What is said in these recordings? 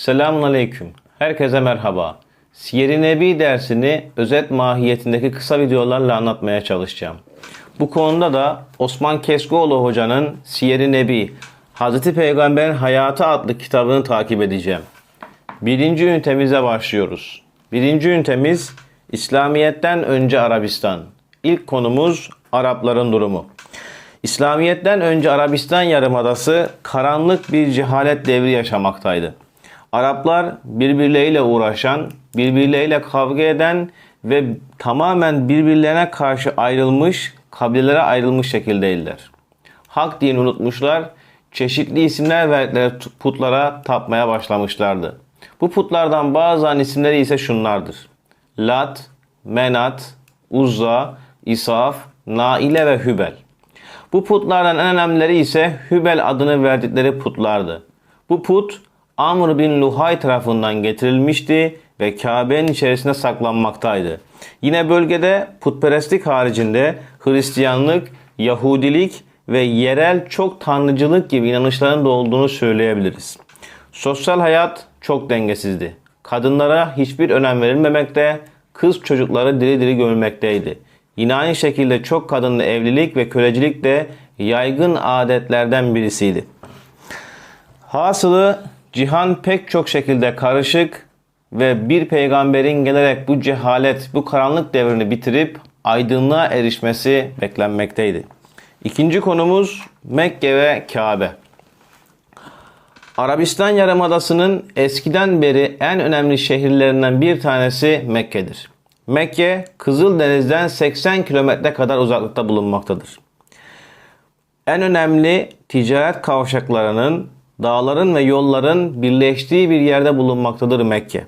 Selamun Aleyküm. Herkese merhaba. Siyer-i Nebi dersini özet mahiyetindeki kısa videolarla anlatmaya çalışacağım. Bu konuda da Osman Keskoğlu Hoca'nın Siyer-i Nebi, Hazreti Peygamber'in Hayatı adlı kitabını takip edeceğim. Birinci ünitemize başlıyoruz. Birinci ünitemiz İslamiyet'ten önce Arabistan. İlk konumuz Arapların durumu. İslamiyet'ten önce Arabistan Yarımadası karanlık bir cehalet devri yaşamaktaydı. Araplar birbirleriyle uğraşan, birbirleriyle kavga eden ve tamamen birbirlerine karşı ayrılmış, kabilelere ayrılmış şekildeydiler. Hak dini unutmuşlar, çeşitli isimler verdikleri putlara tapmaya başlamışlardı. Bu putlardan bazı isimleri ise şunlardır. Lat, Menat, Uzza, İsaf, Naile ve Hübel. Bu putlardan en önemlileri ise Hübel adını verdikleri putlardı. Bu put Amr bin Luhay tarafından getirilmişti ve Kabe'nin içerisinde saklanmaktaydı. Yine bölgede putperestlik haricinde Hristiyanlık, Yahudilik ve yerel çok tanrıcılık gibi inanışların da olduğunu söyleyebiliriz. Sosyal hayat çok dengesizdi. Kadınlara hiçbir önem verilmemekte, kız çocukları diri diri görülmekteydi. Yine aynı şekilde çok kadınlı evlilik ve kölecilik de yaygın adetlerden birisiydi. Hasılı cihan pek çok şekilde karışık ve bir peygamberin gelerek bu cehalet, bu karanlık devrini bitirip aydınlığa erişmesi beklenmekteydi. İkinci konumuz Mekke ve Kabe. Arabistan Yarımadası'nın eskiden beri en önemli şehirlerinden bir tanesi Mekke'dir. Mekke, Kızıldeniz'den 80 kilometre kadar uzaklıkta bulunmaktadır. En önemli ticaret kavşaklarının, dağların ve yolların birleştiği bir yerde bulunmaktadır Mekke.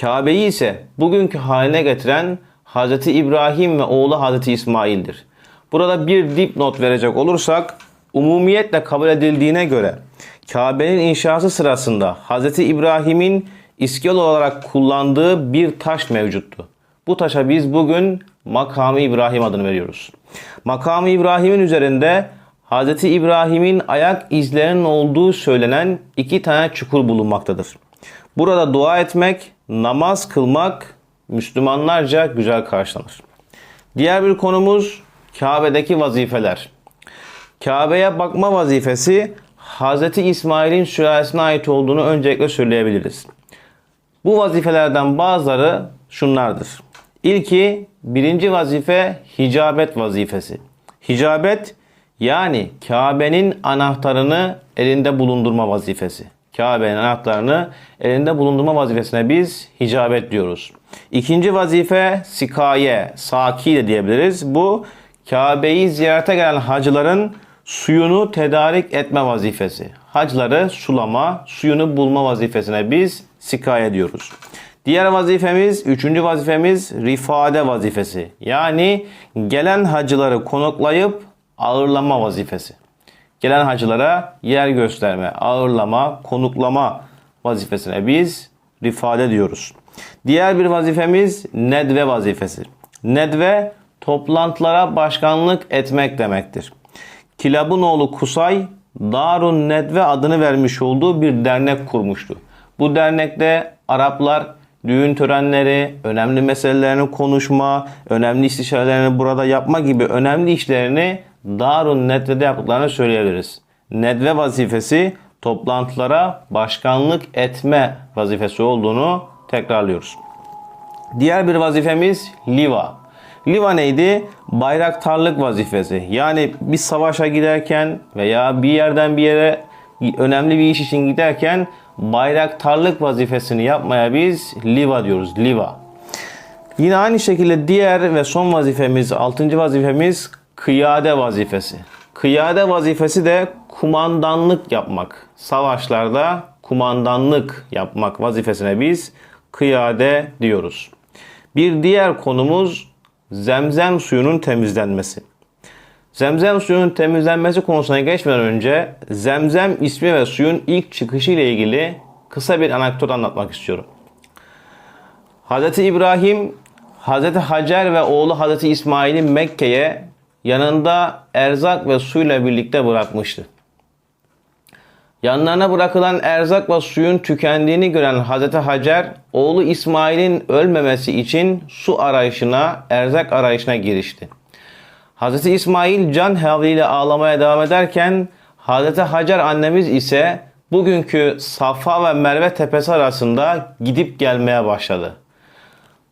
Kabe'yi ise bugünkü haline getiren Hz. İbrahim ve oğlu Hz. İsmail'dir. Burada bir dipnot verecek olursak, umumiyetle kabul edildiğine göre Kabe'nin inşası sırasında Hz. İbrahim'in iskel olarak kullandığı bir taş mevcuttu. Bu taşa biz bugün Makamı İbrahim adını veriyoruz. Makamı İbrahim'in üzerinde Hz. İbrahim'in ayak izlerinin olduğu söylenen iki tane çukur bulunmaktadır. Burada dua etmek, namaz kılmak Müslümanlarca güzel karşılanır. Diğer bir konumuz Kabe'deki vazifeler. Kabe'ye bakma vazifesi Hz. İsmail'in sülalesine ait olduğunu öncelikle söyleyebiliriz. Bu vazifelerden bazıları şunlardır. İlki birinci vazife hicabet vazifesi. Hicabet yani Kabe'nin anahtarını elinde bulundurma vazifesi. Kabe'nin anahtarını elinde bulundurma vazifesine biz hicabet diyoruz. İkinci vazife sikaye, saki de diyebiliriz. Bu Kabe'yi ziyarete gelen hacıların suyunu tedarik etme vazifesi. Hacları sulama, suyunu bulma vazifesine biz sikaye diyoruz. Diğer vazifemiz, üçüncü vazifemiz rifade vazifesi. Yani gelen hacıları konuklayıp ağırlama vazifesi. Gelen hacılara yer gösterme, ağırlama, konuklama vazifesine biz rifade diyoruz. Diğer bir vazifemiz nedve vazifesi. Nedve toplantılara başkanlık etmek demektir. Kilab'ın oğlu Kusay Darun Nedve adını vermiş olduğu bir dernek kurmuştu. Bu dernekte Araplar düğün törenleri, önemli meselelerini konuşma, önemli istişarelerini burada yapma gibi önemli işlerini Darun Nedve'de yaptıklarını söyleyebiliriz. Nedve vazifesi toplantılara başkanlık etme vazifesi olduğunu tekrarlıyoruz. Diğer bir vazifemiz Liva. Liva neydi? Bayraktarlık vazifesi. Yani bir savaşa giderken veya bir yerden bir yere önemli bir iş için giderken bayraktarlık vazifesini yapmaya biz liva diyoruz. Liva. Yine aynı şekilde diğer ve son vazifemiz, altıncı vazifemiz kıyade vazifesi. Kıyade vazifesi de kumandanlık yapmak. Savaşlarda kumandanlık yapmak vazifesine biz kıyade diyoruz. Bir diğer konumuz zemzem suyunun temizlenmesi. Zemzem suyunun temizlenmesi konusuna geçmeden önce zemzem ismi ve suyun ilk çıkışı ile ilgili kısa bir anekdot anlatmak istiyorum. Hz. İbrahim, Hz. Hacer ve oğlu Hz. İsmail'i Mekke'ye yanında erzak ve suyla birlikte bırakmıştı. Yanlarına bırakılan erzak ve suyun tükendiğini gören Hazreti Hacer, oğlu İsmail'in ölmemesi için su arayışına, erzak arayışına girişti. Hazreti İsmail can havliyle ağlamaya devam ederken Hazreti Hacer annemiz ise bugünkü Safa ve Merve tepesi arasında gidip gelmeye başladı.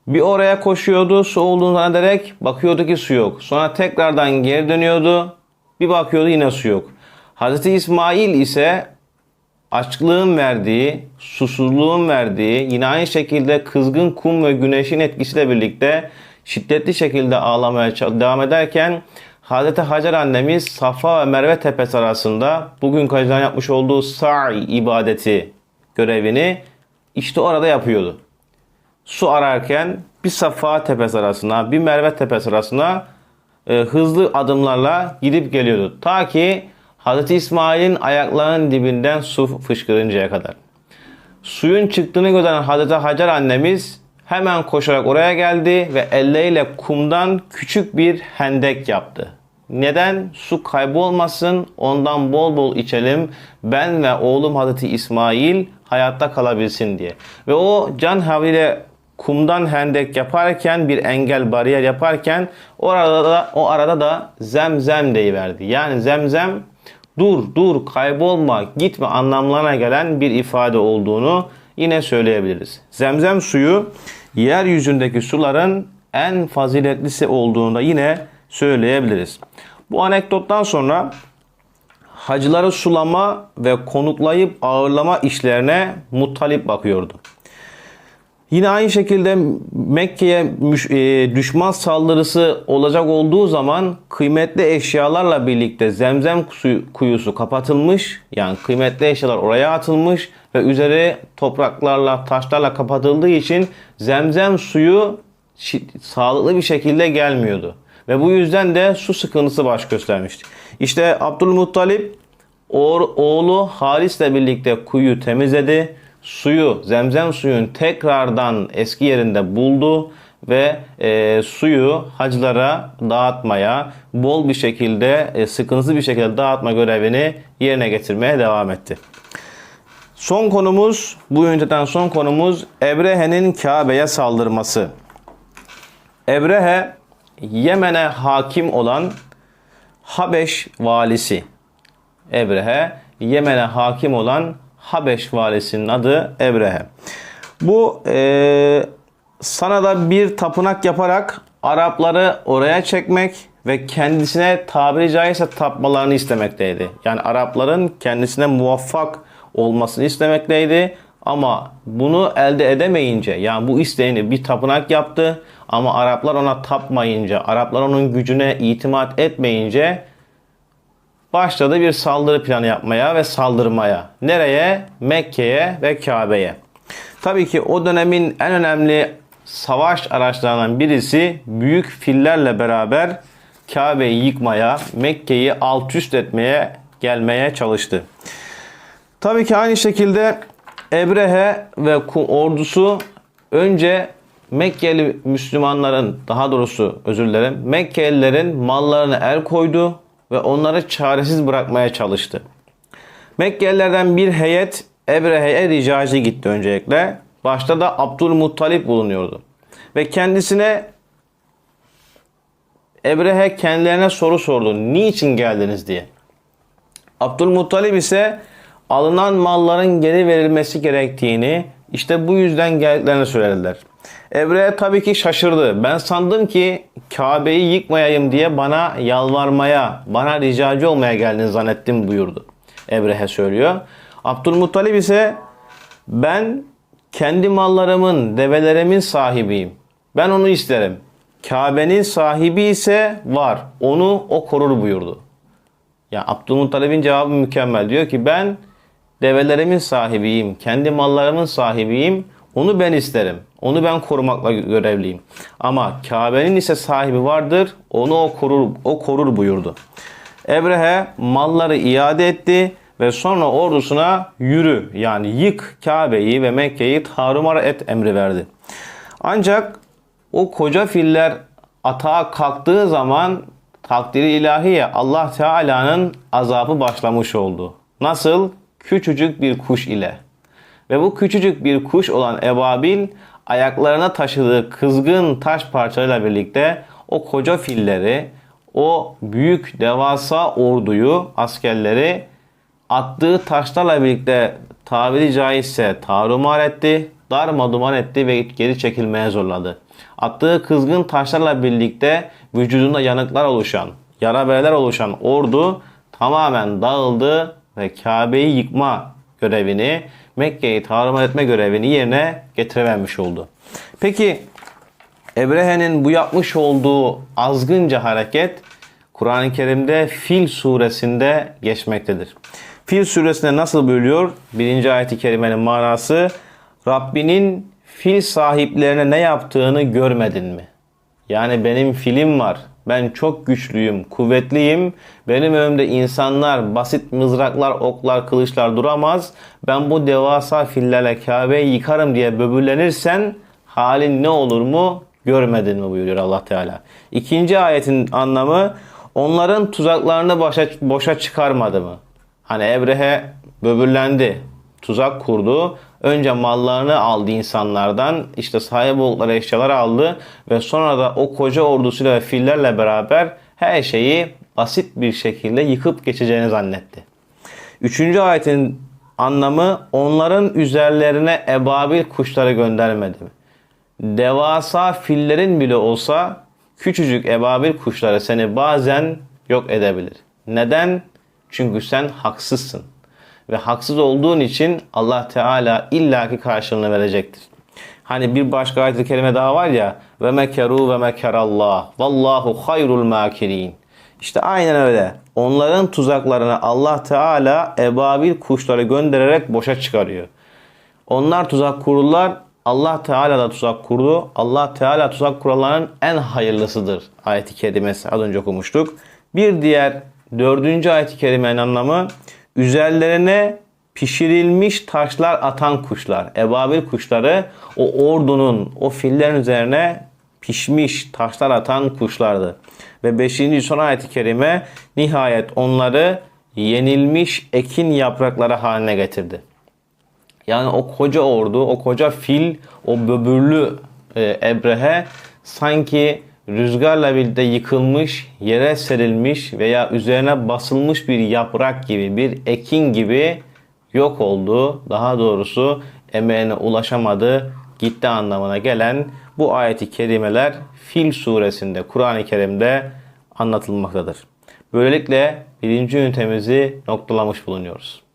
Bir oraya koşuyordu su olduğunu zannederek bakıyordu ki su yok. Sonra tekrardan geri dönüyordu. Bir bakıyordu yine su yok. Hazreti İsmail ise açlığın verdiği, susuzluğun verdiği, yine aynı şekilde kızgın kum ve güneşin etkisiyle birlikte şiddetli şekilde ağlamaya devam ederken Hazreti Hacer annemiz Safa ve Merve tepesi arasında bugün hacıların yapmış olduğu sa'i ibadeti görevini işte orada yapıyordu. Su ararken bir Safa tepesi arasına, bir Merve tepesi arasına e, hızlı adımlarla gidip geliyordu. Ta ki Hazreti İsmail'in ayaklarının dibinden su fışkırıncaya kadar. Suyun çıktığını gören Hazreti Hacer annemiz hemen koşarak oraya geldi ve elleriyle kumdan küçük bir hendek yaptı. Neden? Su kaybolmasın, ondan bol bol içelim. Ben ve oğlum Hazreti İsmail hayatta kalabilsin diye. Ve o can havliyle kumdan hendek yaparken bir engel bariyer yaparken o arada da, o arada da zemzem deyiverdi. Yani zemzem dur dur kaybolma gitme anlamlarına gelen bir ifade olduğunu yine söyleyebiliriz. Zemzem suyu yeryüzündeki suların en faziletlisi olduğunu da yine söyleyebiliriz. Bu anekdottan sonra hacıları sulama ve konuklayıp ağırlama işlerine Muttalip bakıyordu. Yine aynı şekilde Mekke'ye e, düşman saldırısı olacak olduğu zaman kıymetli eşyalarla birlikte zemzem kuyusu kapatılmış. Yani kıymetli eşyalar oraya atılmış ve üzeri topraklarla, taşlarla kapatıldığı için zemzem suyu sağlıklı bir şekilde gelmiyordu. Ve bu yüzden de su sıkıntısı baş göstermişti. İşte Abdülmuttalip oğ- oğlu Haris'le birlikte kuyu temizledi. Suyu, zemzem suyun tekrardan eski yerinde buldu ve e, suyu hacılara dağıtmaya, bol bir şekilde, e, sıkıntısız bir şekilde dağıtma görevini yerine getirmeye devam etti. Son konumuz, bu önceden son konumuz Ebrehe'nin Kabe'ye saldırması. Ebrehe, Yemen'e hakim olan Habeş valisi. Ebrehe, Yemen'e hakim olan Habeş valisinin adı Ebrehe. Bu e, sana da bir tapınak yaparak Arapları oraya çekmek ve kendisine tabiri caizse tapmalarını istemekteydi. Yani Arapların kendisine muvaffak olmasını istemekteydi. Ama bunu elde edemeyince yani bu isteğini bir tapınak yaptı ama Araplar ona tapmayınca, Araplar onun gücüne itimat etmeyince başladı bir saldırı planı yapmaya ve saldırmaya. Nereye? Mekke'ye ve Kabe'ye. Tabii ki o dönemin en önemli savaş araçlarından birisi büyük fillerle beraber Kabe'yi yıkmaya, Mekke'yi alt üst etmeye gelmeye çalıştı. Tabii ki aynı şekilde Ebrehe ve ordusu önce Mekkeli Müslümanların daha doğrusu özür dilerim Mekkelilerin mallarına el koydu ve onları çaresiz bırakmaya çalıştı. Mekkelilerden bir heyet Ebrehe'ye ricacı gitti öncelikle. Başta da Abdülmuttalip bulunuyordu. Ve kendisine Ebrehe kendilerine soru sordu. Niçin geldiniz diye. Abdülmuttalip ise alınan malların geri verilmesi gerektiğini işte bu yüzden geldiklerini söylediler. Ebrehe tabii ki şaşırdı. Ben sandım ki Kabe'yi yıkmayayım diye bana yalvarmaya, bana ricacı olmaya geldiniz zannettim buyurdu. Ebrehe söylüyor. Abdülmuttalip ise ben kendi mallarımın, develerimin sahibiyim. Ben onu isterim. Kabe'nin sahibi ise var. Onu o korur buyurdu. Ya Abdülmuttalib'in cevabı mükemmel. Diyor ki ben develerimin sahibiyim, kendi mallarımın sahibiyim. Onu ben isterim. Onu ben korumakla görevliyim. Ama Kabe'nin ise sahibi vardır. Onu o korur, o korur buyurdu. Ebrehe malları iade etti ve sonra ordusuna yürü yani yık Kabe'yi ve Mekke'yi tarumar et emri verdi. Ancak o koca filler atağa kalktığı zaman takdiri ilahiye Allah Teala'nın azabı başlamış oldu. Nasıl? küçücük bir kuş ile. Ve bu küçücük bir kuş olan Ebabil ayaklarına taşıdığı kızgın taş parçalarıyla birlikte o koca filleri, o büyük devasa orduyu, askerleri attığı taşlarla birlikte tabiri caizse tarumar etti, darmaduman etti ve geri çekilmeye zorladı. Attığı kızgın taşlarla birlikte vücudunda yanıklar oluşan, yara bereler oluşan ordu tamamen dağıldı ve Kabe'yi yıkma görevini, Mekke'yi tarumar etme görevini yerine getirememiş oldu. Peki Ebrehe'nin bu yapmış olduğu azgınca hareket Kur'an-ı Kerim'de Fil suresinde geçmektedir. Fil suresinde nasıl bölüyor? Birinci ayeti kerimenin manası Rabbinin fil sahiplerine ne yaptığını görmedin mi? Yani benim filim var. Ben çok güçlüyüm, kuvvetliyim. Benim önümde insanlar, basit mızraklar, oklar, kılıçlar duramaz. Ben bu devasa fillerle Kabe'yi yıkarım diye böbürlenirsen halin ne olur mu görmedin mi buyuruyor Allah Teala. İkinci ayetin anlamı onların tuzaklarını başa, boşa çıkarmadı mı? Hani Ebrehe böbürlendi, tuzak kurdu. Önce mallarını aldı insanlardan, işte sahip oldukları eşyaları aldı ve sonra da o koca ordusuyla ve fillerle beraber her şeyi basit bir şekilde yıkıp geçeceğini zannetti. Üçüncü ayetin anlamı onların üzerlerine ebabil kuşları göndermedi mi? Devasa fillerin bile olsa küçücük ebabil kuşları seni bazen yok edebilir. Neden? Çünkü sen haksızsın. Ve haksız olduğun için Allah Teala illaki karşılığını verecektir. Hani bir başka ayet-i kerime daha var ya ve mekeru ve mekerallah vallahu hayrul makirin. İşte aynen öyle. Onların tuzaklarını Allah Teala ebabil kuşları göndererek boşa çıkarıyor. Onlar tuzak kururlar. Allah Teala da tuzak kurdu. Allah Teala tuzak kuranların en hayırlısıdır. Ayet-i kerimesi az önce okumuştuk. Bir diğer dördüncü ayet-i kerimenin anlamı üzerlerine pişirilmiş taşlar atan kuşlar. Ebabil kuşları o ordunun, o fillerin üzerine pişmiş taşlar atan kuşlardı. Ve 5. son ayet-i kerime nihayet onları yenilmiş ekin yaprakları haline getirdi. Yani o koca ordu, o koca fil, o böbürlü e, Ebrehe sanki rüzgarla birlikte yıkılmış, yere serilmiş veya üzerine basılmış bir yaprak gibi, bir ekin gibi yok oldu. Daha doğrusu emeğine ulaşamadı, gitti anlamına gelen bu ayeti kerimeler Fil suresinde, Kur'an-ı Kerim'de anlatılmaktadır. Böylelikle birinci ünitemizi noktalamış bulunuyoruz.